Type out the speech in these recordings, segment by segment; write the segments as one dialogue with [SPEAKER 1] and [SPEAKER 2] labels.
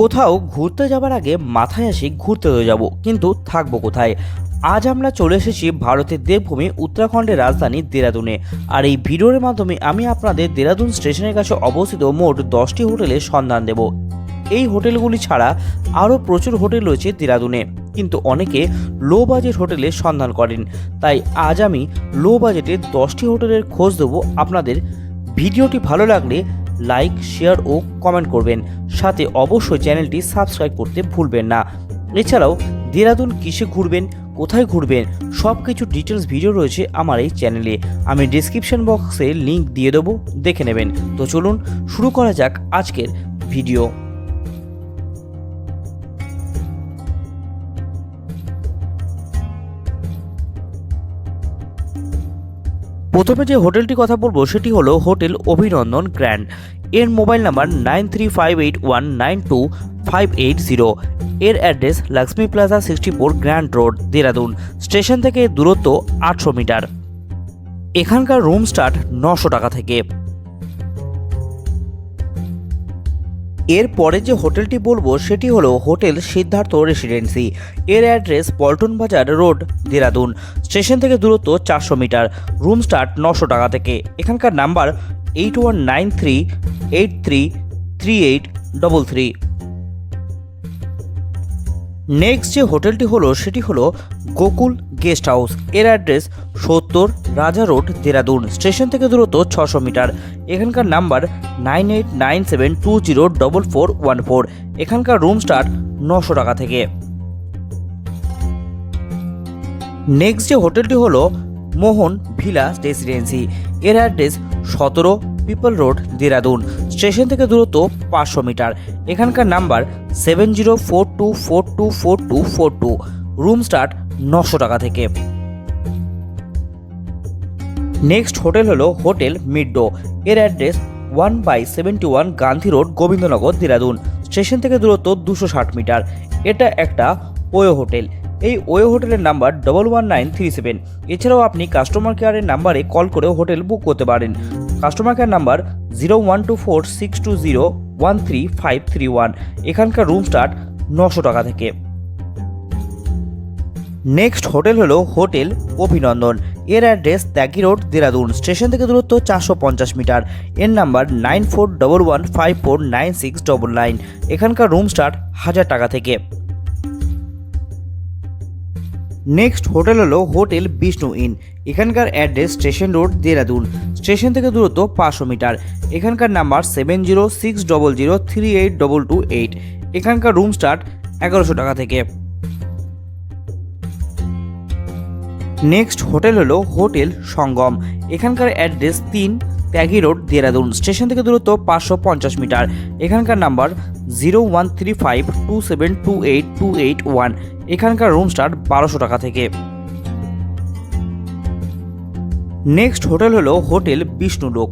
[SPEAKER 1] কোথাও ঘুরতে যাবার আগে মাথায় আসি ঘুরতে তো যাব, কিন্তু থাকব কোথায়? আজ আমরা চলে এসেছি ভারতের দেবভূমি উত্তরাখণ্ডের রাজধানী দেরাদুনে। আর এই ভিডিওর মাধ্যমে আমি আপনাদের দেরাদুন স্টেশনের কাছে অবস্থিত মোট দশটি হোটেলের সন্ধান দেব। এই হোটেলগুলি ছাড়া আরও প্রচুর হোটেল রয়েছে দেরাদুনে, কিন্তু অনেকে লো বাজেট হোটেলের সন্ধান করেন। তাই আজ আমি লো বাজেটের দশটি হোটেলের খোঁজ দেবো। আপনাদের ভিডিওটি ভালো লাগলে লাইক, শেয়ার ও কমেন্ট করবেন। সাথে অবশ্যই চ্যানেলটি সাবস্ক্রাইব করতে ভুলবেন না। এছাড়াও দেরাদুন কিসে ঘুরবেন, কোথায় ঘুরবেন সব কিছু ডিটেলস ভিডিও রয়েছে আমার এই চ্যানেলে। আমি ডিসক্রিপশন বক্সে লিংক দিয়ে দেবো, দেখে নেবেন। তো চলুন শুরু করা যাক আজকের ভিডিও। প্রথমে যে হোটেলটি কথা বলব, সেটি হলো হোটেল অভিনন্দন গ্র্যান্ড। এর mobile number nine three five eight one nine two five eight zero এর address Lakshmi plaza sixty four grand road, Dehradun. Station থেকে দূরত্ব আটশো মিটার। এখানকার রুম স্টার্ট নশো টাকা থেকে। এর পরে যে হোটেলটি বলব, সেটি হলো হোটেল সিদ্ধার্থ রেসিডেন্সি। এর address Paltan Bazaar road, Dehradun. Station থেকে দূরত্ব চারশো মিটার। রুম স্টার্ট নশো টাকা থেকে। এখানকার number eight one nine three eight three three eight double three next যে হোটেলটি হলো, সেটি হলো গোকুল গেস্ট হাউস। এর অ্যাড্রেস সত্তর রাজা রোড, দেরাদুন। স্টেশন থেকে দূরত্ব ছশো মিটার। এখানকার number nine eight nine seven two zero double four one four এখানকার রুম স্টার্ট নশো টাকা থেকে। নেক্সট যে হোটেলটি হলো, মোহন ভিলা রেসিডেন্সি। এর অ্যাড্রেস সতেরো পিপল রোড, দেরাদুন। স্টেশন থেকে দূরত্ব পাঁচশো মিটার। এখানকার number seven zero four two four two four two four two. Room start নশো টাকা থেকে। নেক্সট হোটেল হলো হোটেল মিডডো এর address one by seventy one Gandhi road, Govindnagar, Dehradun. Station থেকে দূরত্ব দুশো ষাট মিটার। এটা একটা ওয়ো হোটেল। এই ওয়ো হোটেলের number double one nine three seven এছাড়াও আপনি কাস্টমার কেয়ারের নাম্বারে কল করে হোটেল বুক করতে পারেন। Customer care number zero one two four six two zero one three five three one এখানকার রুম স্টার্ট নশো টাকা থেকে। নেক্সট হোটেল হলো হোটেল অভিনন্দন। এর address Tyagi road Dehradun. Station থেকে দূরত্ব চারশো পঞ্চাশ মিটার। এর number nine four double one five four nine six double nine এখানকার রুম স্টার্ট হাজার টাকা থেকে। নেক্সট হোটেল হলো হোটেল বিষ্ণু ইন এখানকার address station road Dehradun station থেকে দূরত্ব পাঁচশো মিটার। এখানকার number seven zero six double zero three eight double two eight এখানকার রুম স্টার্ট এগারোশো টাকা থেকে। নেক্সট হোটেল হলো হোটেল সঙ্গম এখানকার অ্যাড্রেস তিন ত্যাগি রোড দেরাদুন স্টেশন থেকে দূরত্ব পাঁচশো পঞ্চাশ মিটার। এখানকার number zero one three five two seven two eight two eight one এখানকার রুম স্টার্ট বারোশো টাকা থেকে। নেক্সট হোটেল হলো হোটেল বিষ্ণুলোক।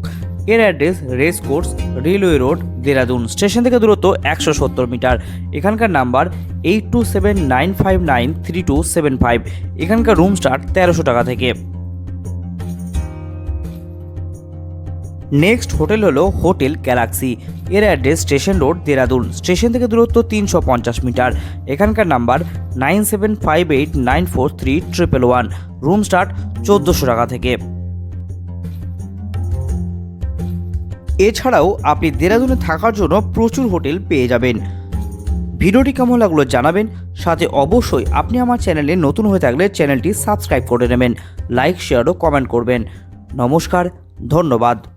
[SPEAKER 1] এর address race course railway road Dehradun. Station থেকে দূরত্ব একশো সত্তর মিটার। এখানকার number eight two seven nine five nine three two seven five এখানকার রুম স্টার্ট তেরোশো টাকা থেকে। নেক্সট হোটেল হলো হোটেল গ্যালাক্সি এর address station road Dehradun station থেকে দূরত্ব তিনশো পঞ্চাশ মিটার। এখানকার number nine seven five eight nine four three triple one room start চোদ্দোশো টাকা থেকে। এছাড়াও আপনি দেরাদুনে থাকার জন্য প্রচুর হোটেল পেয়ে যাবেন। ভিডিওটি কেমন লাগল জানাবেন। সাথে অবশ্যই আপনি আমার চ্যানেলে নতুন হয়ে থাকলে চ্যানেলটি সাবস্ক্রাইব করে নেবেন। লাইক শেয়ার ও কমেন্ট করবেন। নমস্কার, ধন্যবাদ।